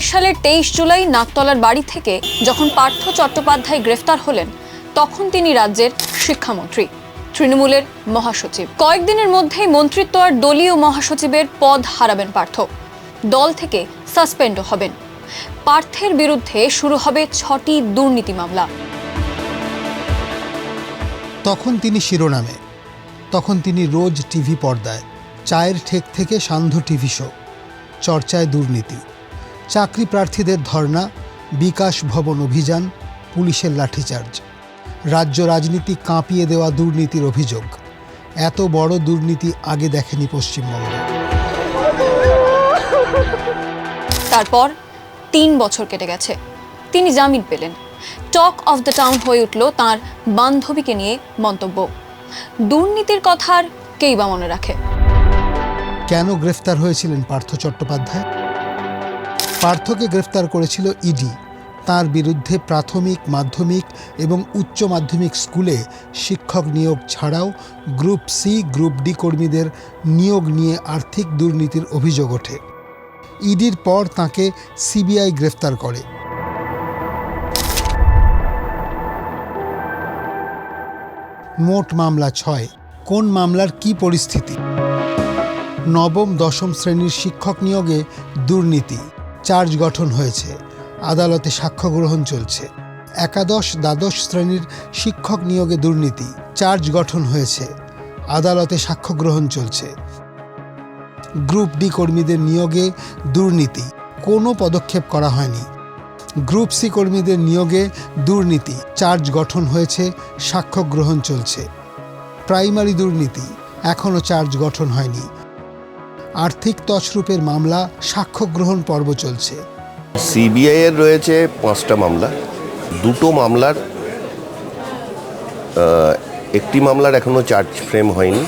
সালের তেইশ জুলাই নাকতলার বাড়ি থেকে যখন পার্থ চট্টোপাধ্যায় গ্রেফতার হলেন, তখন তিনি রাজ্যের শিক্ষামন্ত্রী, তৃণমূলের মহাসচিব। কয়েকদিনের মধ্যেই মন্ত্রিত্ব আর দলীয় মহাসচিবের পদ হারাবেন পার্থ। দল থেকে সাসপেন্ডও হবেন। পার্থের বিরুদ্ধে শুরু হবে ছটি দুর্নীতি মামলা। তখন তিনি শিরোনামে। তখন তিনি রোজ টিভি পর্দায়, চায়ের ঠেক থেকে সান্ধ্য টিভি শো, চর্চায় দুর্নীতি। চাকরি প্রার্থীদের ধর্ণা বিকাশ ভবন অভিযান পুলিশের লাঠিচার্জ। রাজ্য রাজনীতি কাঁপিয়ে দেওয়া দুর্নীতির অভিযোগ। এত বড় দুর্নীতি আগে দেখেনি পশ্চিমবঙ্গ। তারপর তিন বছর কেটে গেছে। তিনি জামিন পেলেন। টক অফ দ্য টাউন হয়ে উঠল তার বান্ধবীকে নিয়ে মন্তব্য। দুর্নীতির কথা আর কেই বা মনে রাখে? কেন গ্রেফতার হয়েছিলেন পার্থ চট্টোপাধ্যায়? পার্থকে গ্রেফতার করেছিল ইডি। তার বিরুদ্ধে প্রাথমিক, মাধ্যমিক এবং উচ্চ মাধ্যমিক স্কুলে শিক্ষক নিয়োগ ছাড়াও গ্রুপ সি, গ্রুপ ডি কর্মীদের নিয়োগ নিয়ে আর্থিক দুর্নীতির অভিযোগ ওঠে। ইডির পর তাকে সিবিআই গ্রেফতার করে। মোট মামলা ছয়। কোন মামলার কি পরিস্থিতি? নবম, দশম শ্রেণির শিক্ষক নিয়োগে দুর্নীতি। চার্জ গঠন হয়েছে। আদালতে সাক্ষ্য গ্রহণ চলছে। একাদশ দ্বাদশ শ্রেণির শিক্ষক নিয়োগে দুর্নীতি, চার্জ গঠন হয়েছে। আদালতে সাক্ষ্য গ্রহণ চলছে। গ্রুপ ডি কর্মীদের নিয়োগে দুর্নীতি, কোনো পদক্ষেপ করা হয়নি। গ্রুপ সি কর্মীদের নিয়োগে দুর্নীতি, চার্জ গঠন হয়েছে, সাক্ষ্য গ্রহণ চলছে। প্রাইমারি দুর্নীতি, এখনও চার্জ গঠন হয়নি। আর্থিক তছরূপের মামলা সাক্ষ্য গ্রহণ পর্ব চলছে। সিবিআই এর রয়েছে পাঁচটা মামলা। দুটো মামলার একটি মামলার এখনও চার্জ ফ্রেম হয়নি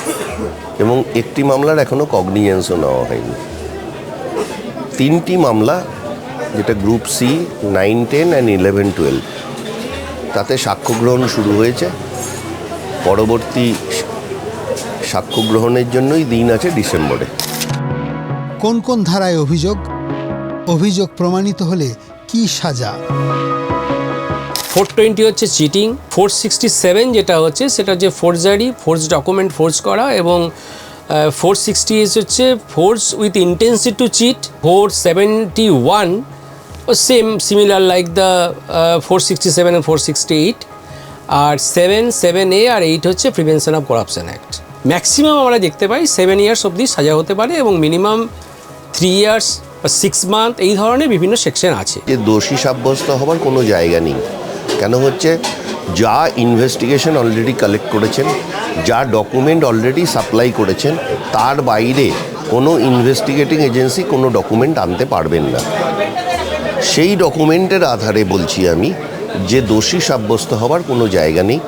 এবং একটি মামলার এখনও কগনিজেন্সও নেওয়া হয়নি। তিনটি মামলা, যেটা group C nine ten and eleven twelve তাতে সাক্ষ্য গ্রহণ শুরু হয়েছে। পরবর্তী সাক্ষ্য গ্রহণের জন্যই দিন আছে ডিসেম্বরে। কোন কোন ধারায় অভিযোগ? অভিযোগ প্রমাণিত হলে কি সাজা? ফোর টোয়েন্টি হচ্ছে চিটিং ফোর সিক্সটি সেভেন যেটা হচ্ছে সেটা হচ্ছে ফোর্জারি ফোর্স ডকুমেন্ট ফোর্স করা এবং ফোর সিক্সটি এস হচ্ছে force with intention to cheat four seventy one O same similar like the four sixty seven and four sixty eight R seven seven A আর eight হচ্ছে prevention of corruption act maximum আমরা দেখতে পাই seven years অবধি সাজা হতে পারে এবং minimum three years বা সিক্স মান্থ এই ধরনের বিভিন্ন সেকশন আছে। যে দোষী সাব্যস্ত হবার কোনো জায়গা নেই। কেন হচ্ছে? যা ইনভেস্টিগেশন অলরেডি কালেক্ট করেছেন, যা ডকুমেন্ট অলরেডি সাপ্লাই করেছেন, তার বাইরে কোনো ইনভেস্টিগেটিং এজেন্সি কোনো ডকুমেন্ট আনতে পারবেন না। সেই ডকুমেন্টের আধারে বলছি আমি যে দোষী সাব্যস্ত হবার কোনো জায়গা নেই।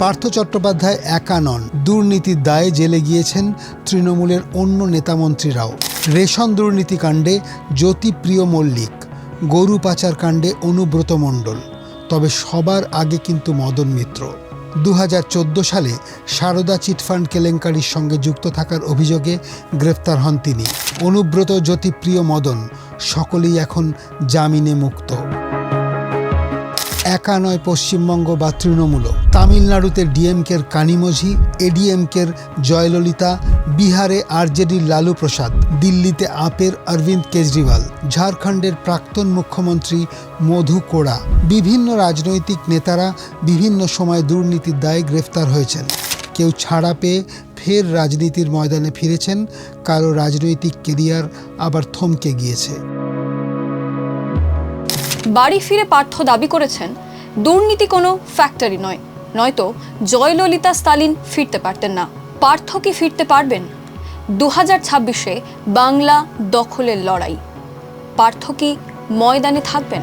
পার্থ চট্টোপাধ্যায় একা নন। দুর্নীতির দায়ে জেলে গিয়েছেন তৃণমূলের অন্য নেতামন্ত্রীরাও। রেশন দুর্নীতি কাণ্ডে জ্যোতিপ্রিয় মল্লিক, গরু পাচার কাণ্ডে অনুব্রত মণ্ডল, তবে সবার আগে কিন্তু মদন মিত্র। দু হাজার চোদ্দ সালে সারদা চিটফান্ড কেলেঙ্কারির সঙ্গে যুক্ত থাকার অভিযোগে গ্রেফতার হন তিনি। অনুব্রত জ্যোতিপ্রিয় মদন, সকলেই এখন জামিনে মুক্ত। একা নয় পশ্চিমবঙ্গ বা তৃণমূল। তামিলনাড়ুতে ডিএমকের কানিমঝি, এডিএমকের জয়ললিতা, বিহারে আরজেডির লালু প্রসাদ, দিল্লিতে আপের অরবিন্দ কেজরিওয়াল, ঝাড়খণ্ডের প্রাক্তন মুখ্যমন্ত্রী মধু কোড়া। বিভিন্ন রাজনৈতিক নেতারা বিভিন্ন সময় দুর্নীতির দায়ে গ্রেফতার হয়েছেন। কেউ ছাড়া পেয়ে ফের রাজনীতির ময়দানে ফিরেছেন, কারও রাজনৈতিক কেরিয়ার আবার থমকে গিয়েছে। বাড়ি ফিরে পার্থ দাবি করেছেন, দুর্নীতি কোনো ফ্যাক্টরি নয়, নয়তো জয়ললিতা স্তালিন ফিরতে পারতেন না। পার্থ কি ফিরতে পারবেন? দু হাজার ছাব্বিশে বাংলা দখলের লড়াই। পার্থ কি ময়দানে থাকবেন?